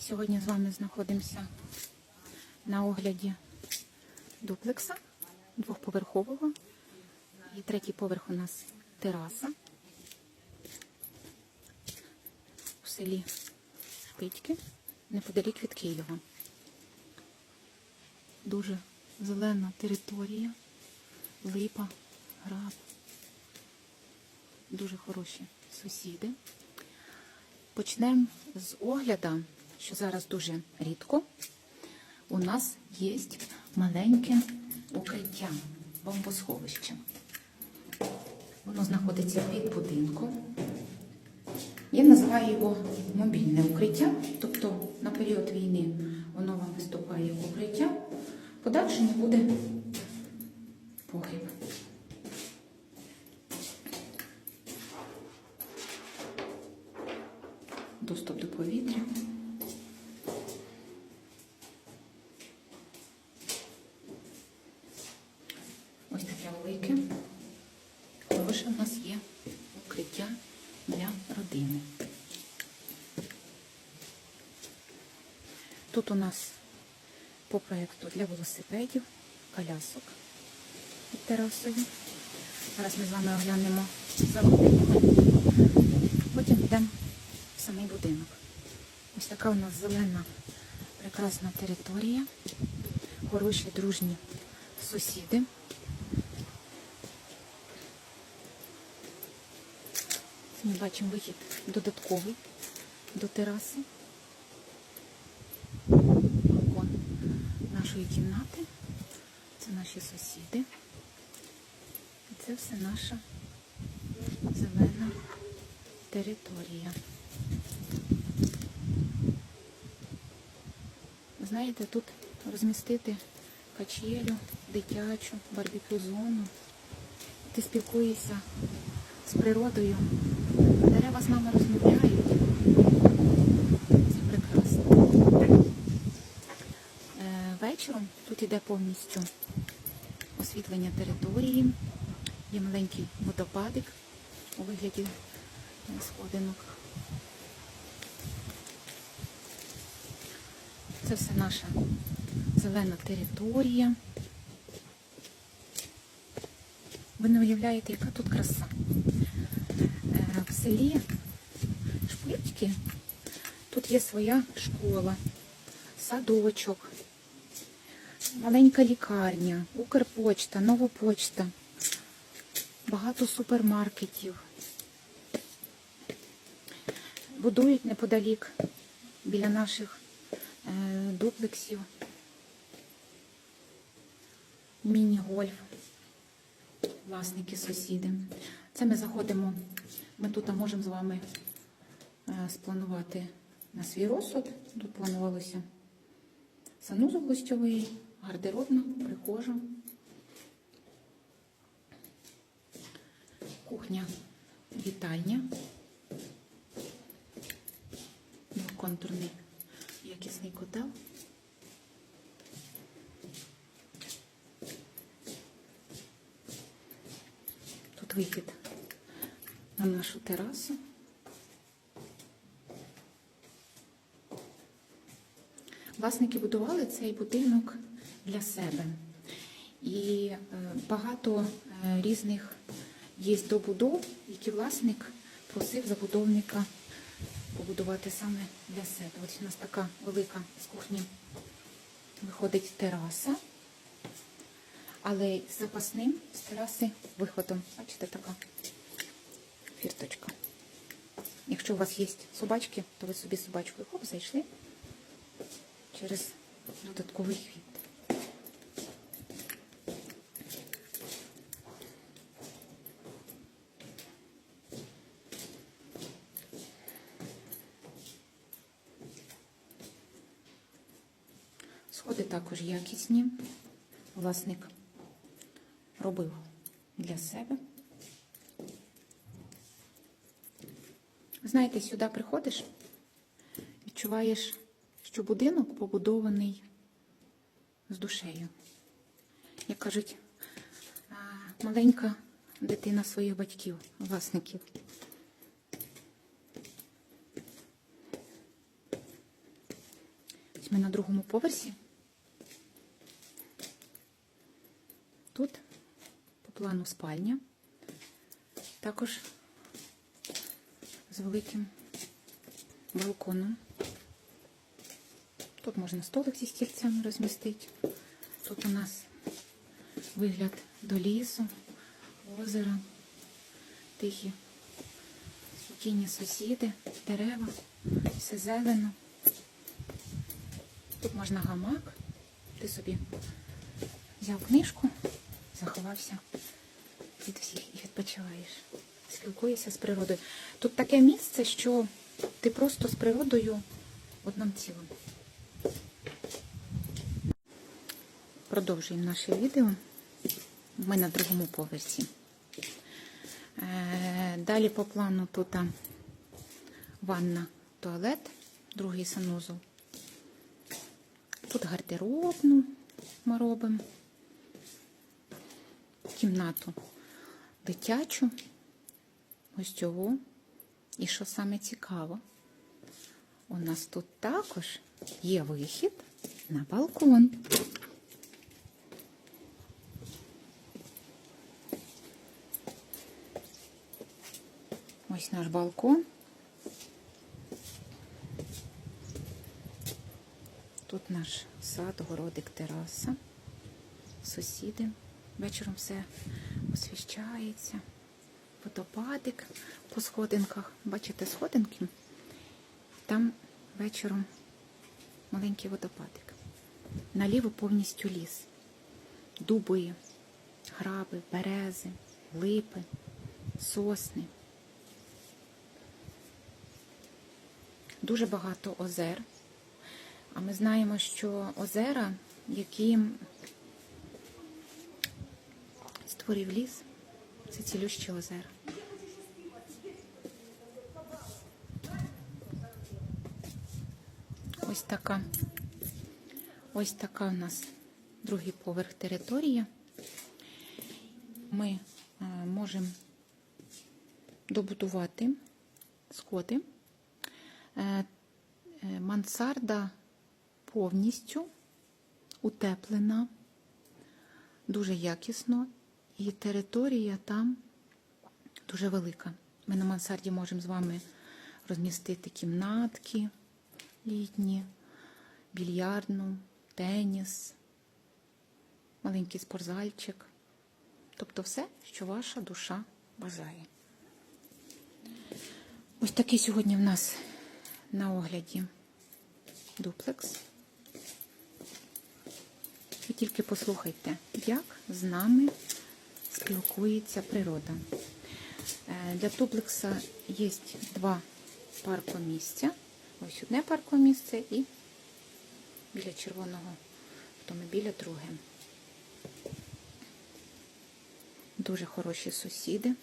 Сьогодні з вами знаходимося на огляді дуплекса двохповерхового. І третій поверх у нас тераса у селі Питьки, неподалік від Києва. Дуже зелена територія, липа, граб. Дуже хороші сусіди. Почнемо з огляду, що зараз дуже рідко. У нас є маленьке укриття, бомбосховище. Воно знаходиться під будинком. Я називаю його мобільне укриття, тобто на період війни воно вам виступає як укриття, в подальшому буде погріб. Доступ до повітря. Ось таке велике. Хороше в нас є укриття для родини. Тут у нас по проєкту для велосипедів, колясок під терасою. Зараз ми з вами оглянемо залог. Потім йдемо в самий будинок. Ось така у нас зелена, прекрасна територія, хороші, дружні сусіди. Ми бачимо вихід додатковий до тераси. Балкон нашої кімнати. Це наші сусіди. І це все наша зелена територія. Знаєте, тут розмістити качелю, дитячу, барбекю зону. Ти спілкуєшся з природою. Дерева з нами розмовляють. Це прекрасно. Е, Вечором тут іде повністю освітлення території. Є маленький водопадик у вигляді е, сходинок. Це все наша зелена територія. Ви не уявляєте, яка тут краса. В селі Шпитьки тут є своя школа, садочок, маленька лікарня, Укрпочта, Новопочта, багато супермаркетів. Будують неподалік біля наших е, дуплексів міні-гольф власники, сусіди. Це ми заходимо, ми тут можемо з вами е, спланувати на свій розсуд. Тут планувалося санузел гостьовий, гардеробна, прихожа, кухня, вітальня, двоконтурний якісний котел. Тут вихід на нашу терасу. Власники будували цей будинок для себе. І е, багато е, різних є добудов, які власник просив забудовника побудувати саме для себе. Ось у нас така велика з кухні виходить тераса, але з запасним з тераси виходом. Бачите, така фірточка. Якщо у вас є собачки, то ви собі собачкою хоп, зайшли через додатковий хід. Сходи також якісні. Власник робив для себе. Знаєте, сюди приходиш, відчуваєш, що будинок побудований з душею. Як кажуть, маленька дитина своїх батьків, власників. Ми на другому поверсі. Тут по плану спальня. Також з великим балконом. Тут можна столик зі стільцями розмістити. Тут у нас вигляд до лісу, озера, тихі, спокійні сусіди, дерева, все зелено. Тут можна гамак. Ти собі взяв книжку, заховався від всіх і відпочиваєш. Спілкуєшся з природою. Тут таке місце, що ти просто з природою в одному цілому. Продовжуємо наше відео. Ми на другому поверсі. Е, Далі по плану тут ванна, туалет, другий санузел. Тут гардеробну ми робимо. Кімнату дитячу, гостьову. І що саме цікаво, у нас тут також є вихід на балкон. Ось наш балкон. Тут наш сад, городик, тераса, сусіди. Вечором все освіщається. Водопадик по сходинках. Бачите сходинки? Там вечором маленький водопадик. Наліво повністю ліс. Дуби, граби, берези, липи, сосни. Дуже багато озер. А ми знаємо, що озера, які створив ліс, це цілющі озера. Ось така. Ось така у нас другий поверх територія. Ми е, можемо добудувати сходи. Е, е, Мансарда повністю утеплена, дуже якісно, і територія там дуже велика. Ми на мансарді можемо з вами розмістити кімнатки літні, більярдну, теніс, маленький спортзальчик. Тобто все, що ваша душа бажає. Ось такий сьогодні в нас на огляді дуплекс. Ви тільки послухайте, як з нами спілкується природа. Е, Для дуплекса є два паркомісця. Ось одне паркомісце і біля червоного автомобіля друге. Дуже хороші сусіди.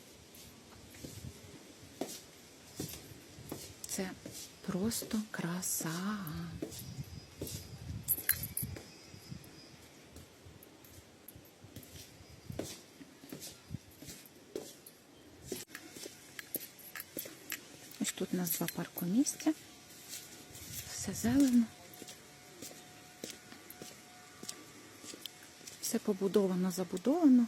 Це просто краса. Тут у нас два паркомісця. Все зелено. Все побудовано, забудовано.